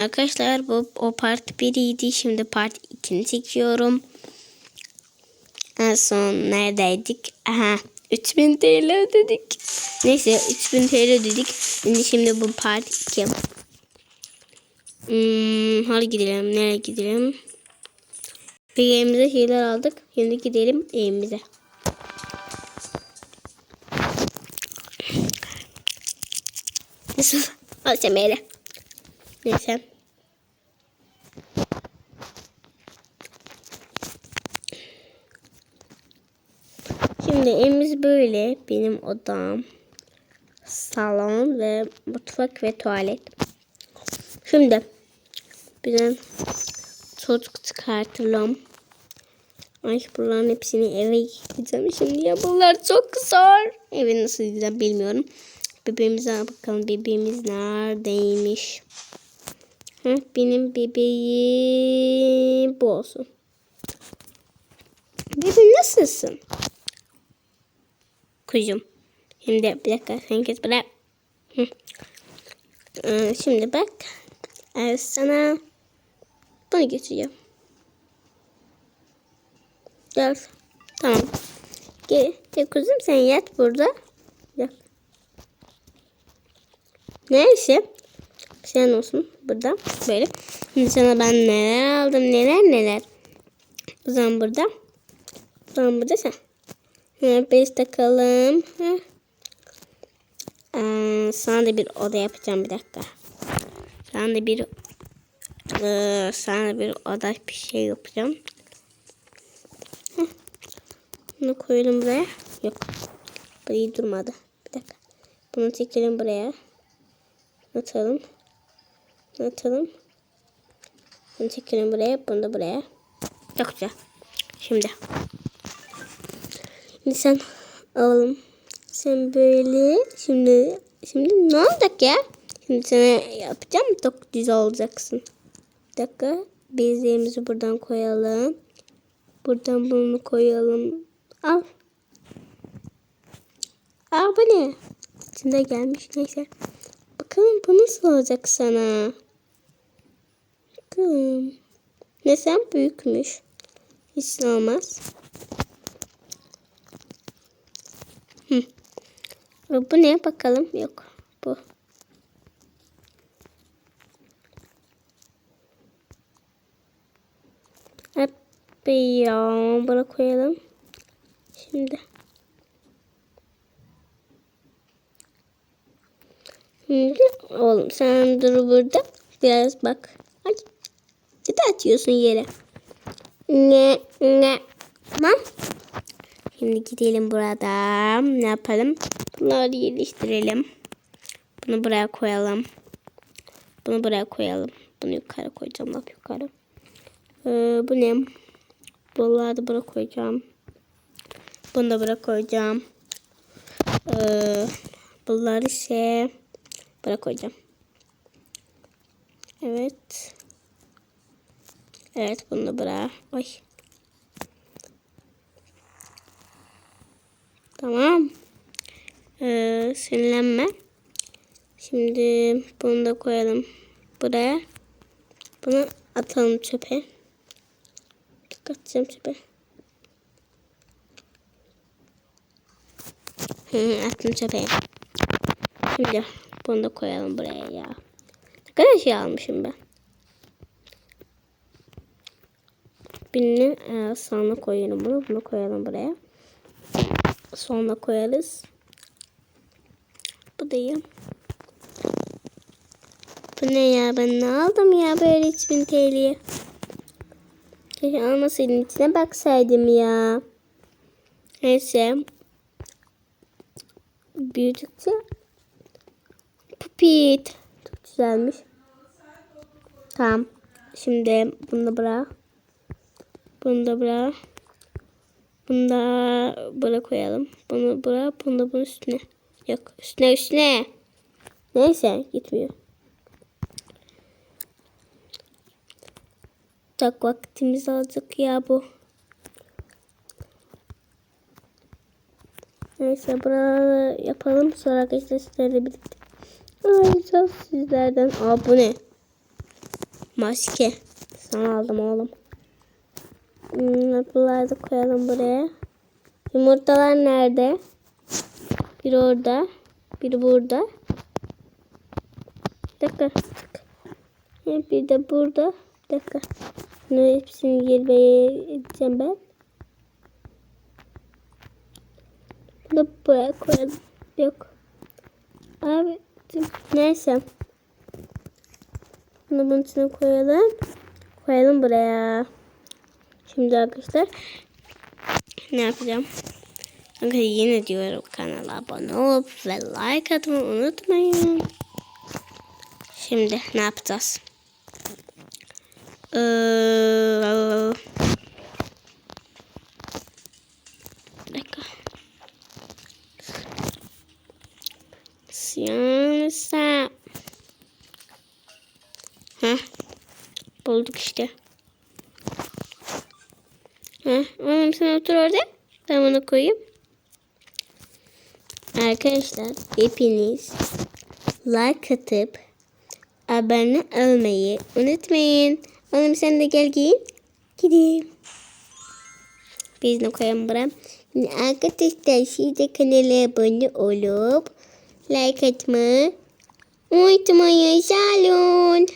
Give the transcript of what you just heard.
Arkadaşlar bu o part 1'iydi. Şimdi part 2'ni çekiyorum. En son neredeydik? Aha 3000 TL ödedik. Neyse 3000 TL ödedik. Şimdi şimdi bu part 2. Hmm, hadi gidelim. Nereye gidelim? Bir evimize şeyler aldık. Şimdi gidelim evimize. Nasıl? Al sen böyle. Neyse. Şimdi evimiz böyle. Benim odam. Salon ve mutfak ve tuvalet. Şimdi bir çocuk çıkartalım. Ay bunların hepsini eve gideceğim şimdi ya bunlar çok zor. Eve nasıl gideceğim bilmiyorum. Bebeğimize bakalım bebeğimiz neredeymiş. Heh, benim bebeğim bu olsun. Bebeğim nasılsın? Kuzum. Şimdi bir dakika sen kes bırak. Ee, şimdi bak. Ee, sana bunu getireceğim. Gel. Tamam. Gel. Gel kuzum sen yat burada. Yat. Neyse. Sen olsun burada. Böyle. Şimdi sana ben neler aldım neler neler. O zaman burada. O zaman burada sen. Bez takalım. Ee, sana da bir oda yapacağım bir dakika. Sana da bir ee, sana bir oda bir şey yapacağım. Bunu koyalım buraya. Yok. Bu iyi durmadı. Bir dakika. Bunu çekelim buraya. Atalım. Atalım. Bunu çekelim buraya. Bunu da buraya. Çok güzel. Şimdi. Şimdi sen alalım. Sen böyle. Şimdi şimdi ne olacak ya? Şimdi sana yapacağım. Çok güzel olacaksın. Bir dakika. Bezlerimizi buradan koyalım. Buradan bunu koyalım. Al. Aa bu ne? İçinde gelmiş. Neyse. Bakalım bu nasıl olacak sana? Bakalım. Ne sen büyükmüş. Hiç olmaz. Bu ne bakalım? Yok. Bu. Hep ya bunu koyalım. Şimdi. Şimdi oğlum sen dur burada. Biraz bak. Ay. Ne atıyorsun yere? Ne ne? Tamam. Şimdi gidelim burada. Ne yapalım? Bunları yerleştirelim. Bunu buraya koyalım. Bunu buraya koyalım. Bunu yukarı koyacağım. Bak yukarı. Ee, bu ne? Bunları da buraya koyacağım. Bunu da buraya koyacağım. Ee, bunları ise buraya koyacağım. Evet. Evet bunu da buraya. Ay. Tamam. Ee, sinirlenme. Şimdi bunu da koyalım buraya. Bunu atalım çöpe. Atacağım çöpe. Hı, attım çöpe. Şimdi bunu da koyalım buraya ya. Ne kadar şey almışım ben. Birini e, sonra koyalım bunu. Bunu koyalım buraya. Sonra koyarız. Bu iyi. Bu ne ya? Ben ne aldım ya böyle 3000 TL'ye? Keşke almasaydım içine baksaydım ya. Neyse. Büyüdükçe Pupit. Çok güzelmiş. Tamam. Şimdi bunu da bırak. Bunu da bırak. Bunu da buraya koyalım. Bunu bırak. Bunu da bunun üstüne. Yok. Üstüne üstüne. Neyse. Gitmiyor. Çok vaktimiz alacak ya bu. Neyse buraları yapalım. Sonra arkadaşlar sizlerle birlikte. Ayrıca sizlerden. Aa bu ne? Maske. Sana aldım oğlum. Bunları da koyalım buraya. Yumurtalar nerede? Biri orada. Biri burada. Bir dakika. Bir de burada. Bir dakika. Bunu hepsini yerine edeceğim ben. Bunu buraya koyalım. Yok. Abi neyse. Bunu bunun içine koyalım. Koyalım buraya. Şimdi arkadaşlar ne yapacağım? Arkadaşlar yine diyorum kanala abone olup ve like atmayı unutmayın. Şimdi ne yapacağız? Ee, bir dakika. Siyansa. Heh. Bulduk işte. Oğlum sen otur orada. Ben bunu koyayım. Arkadaşlar hepiniz like atıp abone olmayı unutmayın. Oğlum sen de gel giyin. Gideyim. Biz ne koyalım buraya? Arkadaşlar siz de kanala abone olup like atmayı unutmayın. Sağ olun.